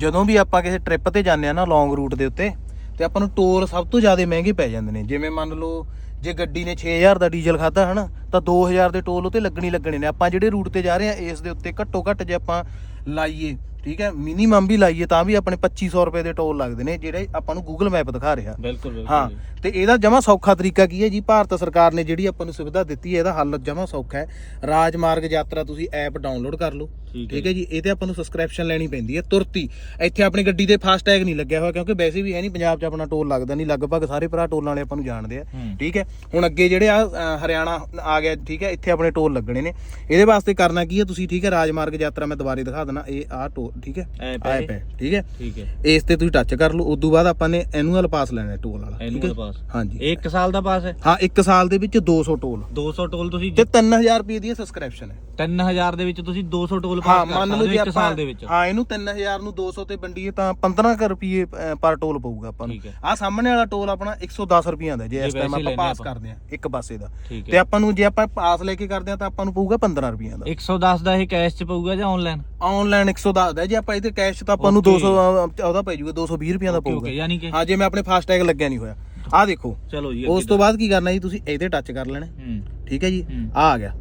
ਜਦੋਂ ਵੀ ਆਪਾਂ ਕਿਸੇ ਟ੍ਰਿਪ ਤੇ ਜਾਂਦੇ ਆ ਨਾ ਲੌਂਗ ਰੂਟ ਦੇ ਉੱਤੇ, ਤੇ ਆਪਾਂ ਨੂੰ ਟੋਲ ਸਭ ਤੋਂ ਜ਼ਿਆਦਾ ਮਹਿੰਗੇ ਪੈ ਜਾਂਦੇ ਨੇ। ਜਿਵੇਂ ਮੰਨ ਲਓ, ਜੇ ਗੱਡੀ ਨੇ 6000 ਦਾ ਡੀਜ਼ਲ ਖਾਦਾ ਹਨਾ, ਤਾਂ 2000 ਦੇ ਟੋਲ ਉਤੇ ਲੱਗਣੀ ਲੱਗਣੇ ਨੇ। ਆਪਾਂ ਜਿਹੜੇ ਰੂਟ ਤੇ ਜਾ ਰਹੇ ਆ, ਇਸ ਦੇ ਉੱਤੇ ਘੱਟੋ ਘੱਟ ਜੇ ਆਪਾਂ ਲਾਈਏ ਠੀਕ ਹੈ? ਮਿਨੀਮਮ ਵੀ ਲਾਈਏ ਤਾਂ ਵੀ ਆਪਣੇ 2500 ਰੁਪਏ ਦੇ ਟੋਲ ਲੱਗਦੇ ਨੇ ਜਿਹੜੇ ਆਪਾਂ ਨੂੰ ਗੂਗਲ ਮੈਪ ਦਿਖਾ ਰਿਹਾ। ਬਿਲਕੁਲ ਬਿਲਕੁਲ ਹਾਂ। ਤੇ ਇਹਦਾ ਜਮਾ ਸੌਖਾ ਤਰੀਕਾ ਕੀ ਹੈ ਜੀ? ਭਾਰਤ ਸਰਕਾਰ ਨੇ ਜਿਹੜੀ ਆਪਾਂ ਨੂੰ ਸੁਵਿਧਾ ਦਿੱਤੀ ਹੈ ਇਹਦਾ ਹੱਲ ਜਮਾ ਸੌਖਾ ਹੈ। ਰਾਜਮਾਰਗ ਯਾਤਰਾ ਤੁਸੀਂ ਐਪ ਡਾਊਨਲੋਡ ਕਰ ਲਓ ਠੀਕ ਹੈ ਜੀ। ਇਹ ਤੇ ਆਪਾਂ ਨੂੰ ਸਬਸਕ੍ਰਿਪਸ਼ਨ ਲੈਣੀ ਪੈਂਦੀ ਹੈ ਤੁਰਤ। ਇੱਥੇ ਆਪਣੀ ਗੱਡੀ ਤੇ ਫਾਸਟ ਟੈਗ ਨਹੀਂ ਲੱਗਿਆ ਹੋਇਆ ਕਿਉਂਕਿ ਵੈਸੇ ਵੀ ਹੈ ਨਹੀਂ ਪੰਜਾਬ 'ਚ ਆਪਣਾ ਟੋਲ ਲੱਗਦਾ ਨਹੀਂ ਲਗਭਗ ਸਾਰੇ ਭਰਾ ਟੋਲਾਂ ਵਾਲੇ ਆਪਾਂ ਨੂੰ ਜਾਣਦੇ ਆ। ਠੀਕ ਹੈ? ਹੁਣ ਅੱਗੇ ਜਿਹੜੇ ਆ ਹਰਿਆਣਾ ਆ ਗਿਆ ਠੀਕ ਹੈ? ਇੱਥੇ ਆਪਣੇ ਟੋਲ ਲੱਗਣੇ ਨੇ। ਇਹਦੇ ਵਾਸਤੇ ਕਰਨਾ ਕੀ ਹੈ? ਤੁਸੀਂ ਠੀਕ ਹੈ ਰਾਜਮਾਰਗ ਯਾਤਰਾ ਮੈਂ ਦੁਬਾਰੇ ਦਿਖਾ ਦੇਣਾ ਇਹ ਆ ਟੋਲ ਠੀਕ ਹੈ? ਐਪ ਹੈ ਠੀਕ ਹੈ? ਠੀਕ ਹੈ। ਇਸ ਤੇ ਤੁਸੀਂ ਟੱਚ ਕਰ ਲਓ ਉਸ ਤੋਂ ਬਾਅਦ ਆਪਾਂ ਨੇ ਐਨੂਅਲ ਪਾਸ ਲੈਣਾ ਟੋਲ ਵਾਲਾ ਐਨੂਅਲ ਪਾਸ ਹਾਂਜੀ। ਇਹ 1 ਸਾਲ ਦਾ ਪਾਸ ਹੈ? ਹਾਂ 1 ਸਾਲ ਦੇ ਵਿੱਚ 200 ਟੋਲ 200 ਟੋਲ ਤੁਸੀਂ ਤੇ 3000 ਰੁਪਏ ਦੀ ਸਬਸਕ੍ਰਿਪਸ਼ਨ ਹੈ। 3000 ਦੇ ਵਿੱਚ ਤੁਸੀਂ 200 ਟੋਲ ਪਾਸ ਕਰ ਮੰਨ ਲਓ ਜੇ ਹੋ 1 ਆਪਾਂ ਸਾਲ ਦੇ ਵਿੱਚ। ਹਾਂ ਇਹਨੂੰ 3000 ਨੂੰ 200 ਤੇ ਵੰਡੀਏ ਤਾਂ 15 ਕੁ ਰੁਪਏ ਪਰ ਟੋਲ ਪਊਗਾ ਆਪਾਂ ਨੂੰ। ਆ ਸਾਹਮਣੇ ਵਾਲਾ ਟੋਲ ਆਪਣਾ 110 ਰੁਪਈਆ ਦਾ ਜੇ ਇਸ ਟਾਈਮ ਆਪਾਂ ਪਾਸ। ਕਰਦੇ ਆ ਇੱਕ ਪਾਸੇ ਦਾ। ਤੇ ਆਪਾਂ ਨੂੰ ਜੇ ਆਪਾਂ ਪਾਸ ਲੈ ਕੇ ਕਰਦੇ ਆ ਤਾਂ ਆਪਾਂ ਨੂੰ ਪਊਗਾ 15 ਰੁਪਈਆ ਦਾ। 110 ਦਾ ਇਹ ਕੈਸ਼ ਚ ਪਊਗਾ ਜਾਂ ਆਨਲਾਈਨ ਆਨਲਾਈਨ 110 ਦਾ ਜੇ ਆਪਾਂ ਇਹਦੇ ਕੈਸ਼ ਤਾਂ ਆਪਾਂ ਨੂੰ Okay. 200 ਅ, ਉਹਦਾ ਪੈ ਜਾਊਗਾ 220 ਰੁਪਈਆ ਦਾ ਪਊਗਾ। ਯਾਨੀ ਕਿ ਹਾਂ ਜੇ ਮੈਂ ਆਪਣੇ ਫਾਸਟ ਟੈਗ ਲੱਗਿਆ ਨਹੀਂ ਹੋਇਆ। ਆਹ ਦੇਖੋ ਚਲੋ ਜੀ ਉਸ ਤੋਂ ਬਾਅਦ ਕੀ ਕਰਨਾ ਜੀ ਤੁਸੀਂ ਇਹਦੇ ਟੱਚ ਕਰ ਲੈਣਾ। ਹੂੰ। ਠੀਕ ਹੈ ਜੀ। ਆ ਆ ਗਿਆ।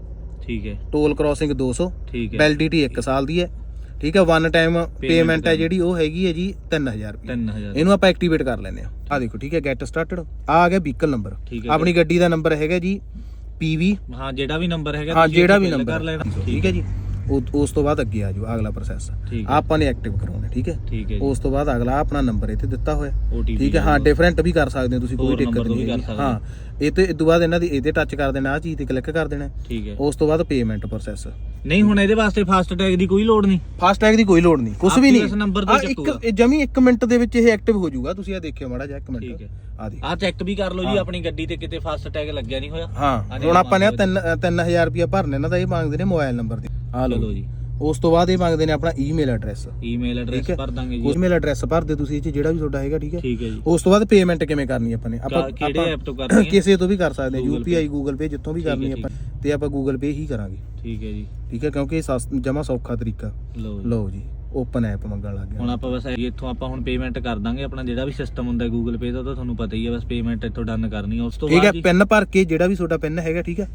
ਠੀਕ ਹੈ। ਟੋਲ ਕ੍ਰਾਸਿੰਗ 200 ਠੀਕ ਹੈ। ਵੈਲਿਡਿਟੀ 1 ਸਾਲ ਦੀ ਹੈ। ਠੀਕ ਹੈ ਵਨ ਟਾਈਮ ਪੇਮੈਂਟ ਹੈ। ਜਿਹੜੀ ਉਹ ਹੈਗੀ ਹੈ ਜੀ 3000 ਰੁਪਏ 3000 ਇਹਨੂੰ ਆਪਾਂ ਐਕਟੀਵੇਟ ਕਰ ਲੈਂਦੇ ਆ ਆ ਦੇਖੋ ਠੀਕ ਹੈ ਗੈਟ ਸਟਾਰਟਡ ਆ ਆ ਗਿਆ ਵਹੀਕਲ ਨੰਬਰ ਆਪਣੀ ਗੱਡੀ ਦਾ ਨੰਬਰ ਹੈਗਾ ਜੀ PV ਹਾਂ ਜਿਹੜਾ ਵੀ ਨੰਬਰ ਹੈਗਾ ਹਾਂ ਜਿਹੜਾ ਵੀ ਨੰਬਰ ਠੀਕ ਹੈ। ਜੀ। ਉਹ- ਉਸ ਤੋਂ ਬਾਅਦ ਅੱਗੇ ਆ ਜਾਓ ਅਗਲਾ ਪ੍ਰੋਸੈਸ ਠੀਕ ਹੈ। ਆਪਾਂ ਨੇ ਐਕਟਿਵ ਕਰਾਉਣਾ ਠੀਕ ਹੈ? ਠੀਕ ਹੈ ਜੀ। ਉਸ ਤੋਂ ਬਾਅਦ ਅਗਲਾ ਆਪਣਾ ਨੰਬਰ ਇੱਥੇ ਦਿੱਤਾ ਹੋਇਆ। OTP ਠੀਕ ਹੈ ਹਾਂ ਡਿਫਰੈਂਟ ਵੀ ਕਰ ਸਕਦੇ ਹੋ ਤੁਸੀਂ ਕੋਈ ਹੋਰ ਦਿੱਕਤ number ਤੋਂ ਨਹੀਂ ਵੀ ਕਰ ਹੈਗੀ। ਸਕਦੇ ਹਾਂ। ਇਹ ਤੇ ਇਸ ਤੋਂ ਬਾਅਦ ਇਹਨਾਂ ਦੀ ਇਹਦੇ ਟੱਚ ਕਰ ਦੇਣਾ ਆ ਚੀਜ਼ ਤੇ ਕਲਿੱਕ ਕਰ ਦੇਣਾ। ਠੀਕ ਹੈ। ਉਸ ਤੋਂ ਬਾਅਦ ਪੇਮੈਂਟ ਪ੍ਰੋਸੈਸ ਨਹੀਂ ਹੁਣ ਇਹਦੇ ਵਾਸਤੇ ਫਾਸਟ ਟੈਗ ਦੀ ਕੋਈ ਲੋੜ ਨਹੀਂ। ਫਾਸਟ ਟੈਗ ਦੀ ਕੋਈ ਲੋੜ ਨਹੀਂ। ਕੁਝ ਵੀ ਨਹੀਂ। ਇਸ number ਤੋਂ ਇੱਕ ਚੱਕੂਗਾ। ਇਹ ਜਮੀ 1 ਮਿੰਟ ਦੇ ਵਿੱਚ ਇਹ ਐਕਟਿਵ ਹੋ ਜਾਊਗਾ। ਤੁਸੀਂ ਆ ਦੇਖਿਓ ਮਾੜਾ ਜਿਹਾ 1 ਮਿੰਟ। ਠੀਕ ਹੈ। ਆ ਦੇ ਆ ਚੈੱਕ ਵੀ ਕਰ ਲਓ ਜੀ। ਆਪਣੀ ਗੱਡੀ ਤੇ ਕਿਤੇ ਫਾਸਟ ਟੈਗ ਲੱਗਿਆ ਨਹੀਂ ਹੋਇਆ। ਹਾਂ। ਹੁਣ ਆਪਾਂ ਨੇ ਮੰਨ ਲਓ 3 3000 ਰੁਪਇਆ ਭਰਨੇ ਇਹਨਾਂ ਦਾ ਇਹ ਮੰਗਦੇ ਨੇ ਮੋਬਾਈਲ ਨੰਬਰ ਤੇ ਆ ਲਓ ਜੀ। ਉਸ ਤੋਂ ਬਾਅਦ ਇਹ ਮੰਗਦੇ ਨੇ ਆਪਣਾ ਈਮੇਲ ਐਡਰੈਸ ਈਮੇਲ ਐਡਰੈਸ। ਭਰ ਦਾਂਗੇ ਜੀ। ਈਮੇਲ ਐਡਰੈਸ ਭਰਦੇ ਤੁਸੀਂ ਇਹ 'ਚ ਜਿਹੜਾ ਵੀ ਤੁਹਾਡਾ ਹੈਗਾ ਠੀਕ ਹੈ? ਠੀਕ ਹੈ ਜੀ। ਉਸ ਤੋਂ ਬਾਅਦ ਪੇਮੈਂਟ ਕਿਵੇਂ ਕਰਨੀ ਆਪਾਂ ਨੇ? ਆਪਾਂ ਕਿਹੜੇ ਐਪ ਤੋਂ ਕਰਨੀ ਹੈ? ਕਿਸੇ ਤੋਂ ਵੀ ਕਰ ਸਕਦੇ ਹਾਂ। ਯੂਪੀਆਈ ਗੂਗਲ ਪੇ ਜਿੱਥੋਂ ਵੀ ਕਰਨੀ ਆਪਾਂ। ਤੇ ਆਪਾਂ ਗੂਗਲ ਪੇ ਹੀ ਕਰਾਂਗੇ। ਠੀਕ ਹੈ ਜੀ। ਠੀਕ ਹੈ ਕਿਉਂਕਿ ਇਹ ਜਮਾ ਸੌਖਾ ਤਰੀਕਾ। ਲਓ ਜੀ। ਲਓ ਜੀ ਓਪਨ ਐਪ ਮੰਗਣ ਲੱਗ ਹੁਣ ਗਿਆ ਆਪਾਂ ਬਸ ਇੱਥੋਂ ਆਪਾਂ ਹੁਣ ਪੇਮੈਂਟ ਕਰ ਦਾਂਗੇ ਆਪਣਾ ਜਿਹੜਾ ਵੀ ਸਿਸਟਮ ਹੁੰਦਾ ਗੂਗਲ ਪੇ ਦਾ ਤਾਂ ਤੁਹਾਨੂੰ ਪਤਾ ਹੀ ਹੈ ਬਸ ਪੇਮੈਂਟ ਇੱਥੋਂ ਡਨ ਕਰਨੀ ਉਸ ਤੋਂ ਠੀਕ ਹੈ ਬਾਅਦ ਪਿੰਨ ਭਰ ਕੇ ਜਿਹੜਾ ਵੀ ਤੁਹਾਡਾ ਪਿੰਨ ਹੈਗਾ ਠੀਕ ਹੈ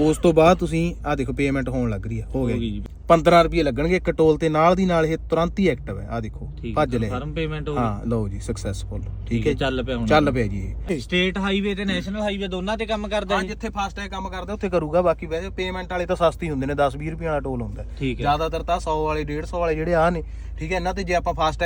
ਉਸ ਤੋਂ ਬਾਅਦ ਤੁਸੀਂ ਆ ਦੇਖੋ ਪੇਮੈਂਟ ਹੋਣ ਲੱਗ ਰਹੀ ਹੈ ਹੋ ਗਈ ਜੀ। 15 ਰੁਪਏ ਲੱਗਣਗੇ ਇੱਕ ਟੋਲ ਤੇ ਨਾਲ ਦੀ ਨਾਲ ਇਹ ਤੁਰੰਤ ਹੀ ਐਕਟਿਵ ਹੈ। ਆ ਦੇਖੋ ਭੱਜ ਲਿਆ। ਫਰਮ ਪੇਮੈਂਟ ਹੋ ਗਈ। ਹਾਂ ਲਓ ਜੀ ਸਕਸੈਸਫੁਲ ਠੀਕ ਹੈ ਚੱਲ ਪਿਆ ਹੁਣ। ਚੱਲ ਪਿਆ ਜੀ ਇਹ। ਸਟੇਟ ਹਾਈਵੇ ਤੇ ਨੈਸ਼ਨਲ ਹਾਈਵੇ ਦੋਨਾਂ ਤੇ ਕੰਮ ਕਰਦਾ ਹਾਂ ਜਿੱਥੇ ਫਾਸਟ ਟੈਗ ਕੰਮ ਕਰਦਾ ਉੱਥੇ ਕਰੂਗਾ ਬਾਕੀ ਵੈਸੇ ਪੇਮੈਂਟ ਵਾਲੇ ਤਾਂ ਸਸਤੀ ਹੁੰਦੇ ਨੇ 10 20 ਰੁਪਏ ਵਾਲਾ ਟੋਲ ਹੁੰਦਾ। ਜ਼ਿਆਦਾਤਰ ਤਾਂ 100 ਵਾਲੇ 150 ਵਾਲੇ ਜਿਹੜੇ ਆ ਨੇ ਠੀਕ ਹੈ ਇਹਨਾਂ ਤੇ ਜੇ ਆਪਾਂ ਫਾਸਟ